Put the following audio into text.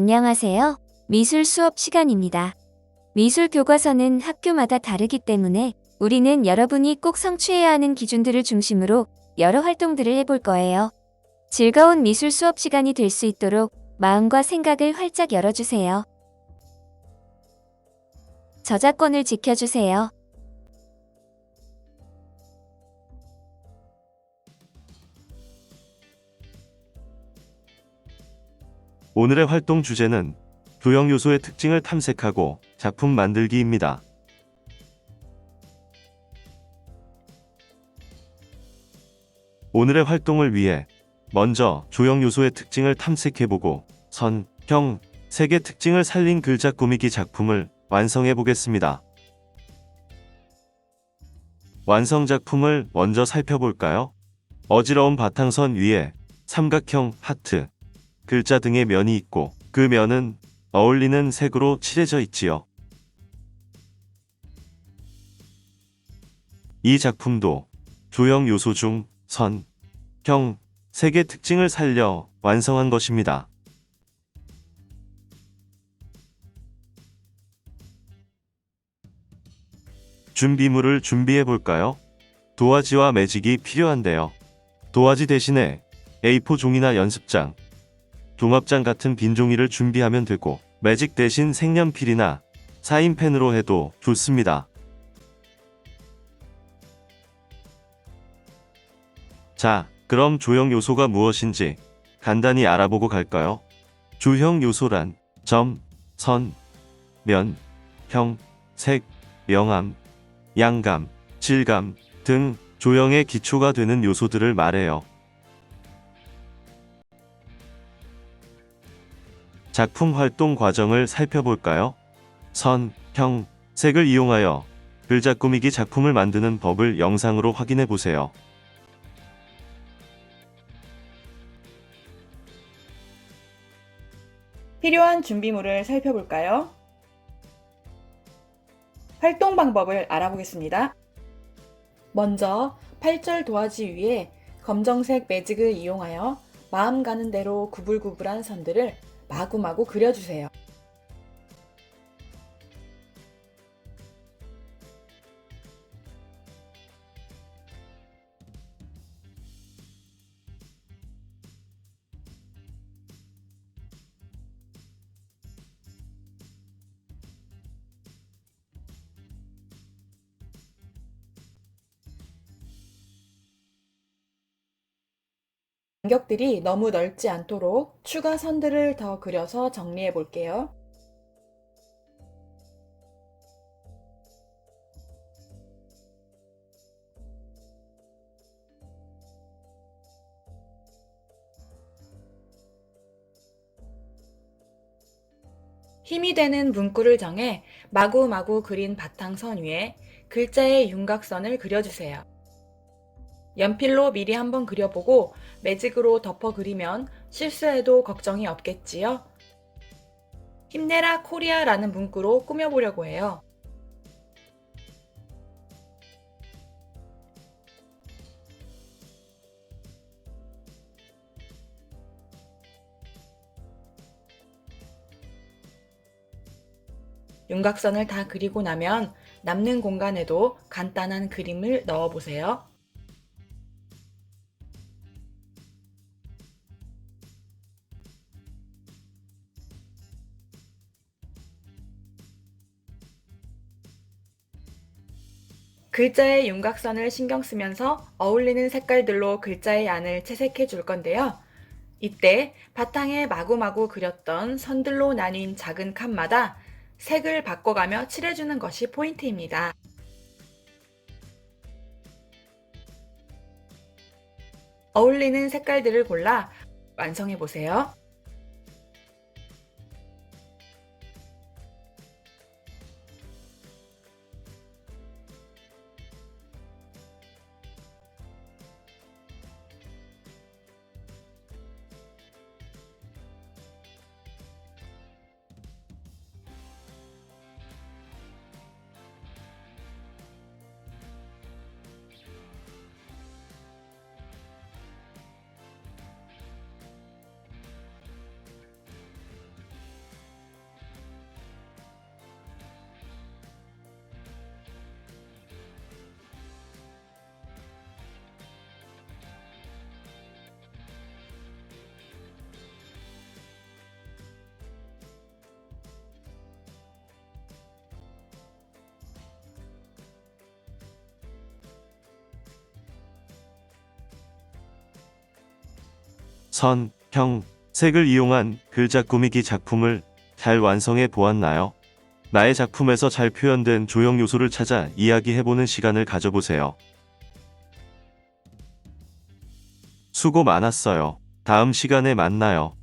안녕하세요. 미술 수업 시간입니다. 미술 교과서는 학교마다 다르기 때문에 우리는 여러분이 꼭 성취해야 하는 기준들을 중심으로 여러 활동들을 해볼 거예요. 즐거운 미술 수업 시간이 될 수 있도록 마음과 생각을 활짝 열어주세요. 저작권을 지켜주세요. 오늘의 활동 주제는 조형 요소의 특징을 탐색하고 작품 만들기입니다. 오늘의 활동을 위해 먼저 조형 요소의 특징을 탐색해보고 선, 형, 색의 특징을 살린 글자 꾸미기 작품을 완성해 보겠습니다. 완성 작품을 먼저 살펴볼까요? 어지러운 바탕선 위에 삼각형 하트, 글자 등의 면이 있고 그 면은 어울리는 색으로 칠해져 있지요. 이 작품도 조형 요소 중 선, 형, 색의 특징을 살려 완성한 것입니다. 준비물을 준비해 볼까요? 도화지와 매직이 필요한데요. 도화지 대신에 A4 종이나 연습장, 종합장 같은 빈 종이를 준비하면 되고 매직 대신 색연필이나 사인펜으로 해도 좋습니다. 자, 그럼 조형 요소가 무엇인지 간단히 알아보고 갈까요? 조형 요소란 점, 선, 면, 형, 색, 명암, 양감, 질감 등 조형의 기초가 되는 요소들을 말해요. 작품 활동 과정을 살펴볼까요? 선, 형, 색을 이용하여 글자 꾸미기 작품을 만드는 법을 영상으로 확인해 보세요. 필요한 준비물을 살펴볼까요? 활동 방법을 알아보겠습니다. 먼저 8절 도화지 위에 검정색 매직을 이용하여 마음 가는 대로 구불구불한 선들을 마구마구 그려주세요. 간격들이 너무 넓지 않도록 추가 선들을 더 그려서 정리해 볼게요. 힘이 되는 문구를 정해 마구마구 그린 바탕선 위에 글자의 윤곽선을 그려주세요. 연필로 미리 한번 그려보고 매직으로 덮어 그리면 실수해도 걱정이 없겠지요? 힘내라 코리아라는 문구로 꾸며보려고 해요. 윤곽선을 다 그리고 나면 남는 공간에도 간단한 그림을 넣어보세요. 글자의 윤곽선을 신경 쓰면서 어울리는 색깔들로 글자의 안을 채색해 줄 건데요. 이때 바탕에 마구마구 그렸던 선들로 나뉜 작은 칸마다 색을 바꿔가며 칠해주는 것이 포인트입니다. 어울리는 색깔들을 골라 완성해 보세요. 선, 형, 색을 이용한 글자 꾸미기 작품을 잘 완성해 보았나요? 나의 작품에서 잘 표현된 조형 요소를 찾아 이야기해보는 시간을 가져보세요. 수고 많았어요. 다음 시간에 만나요.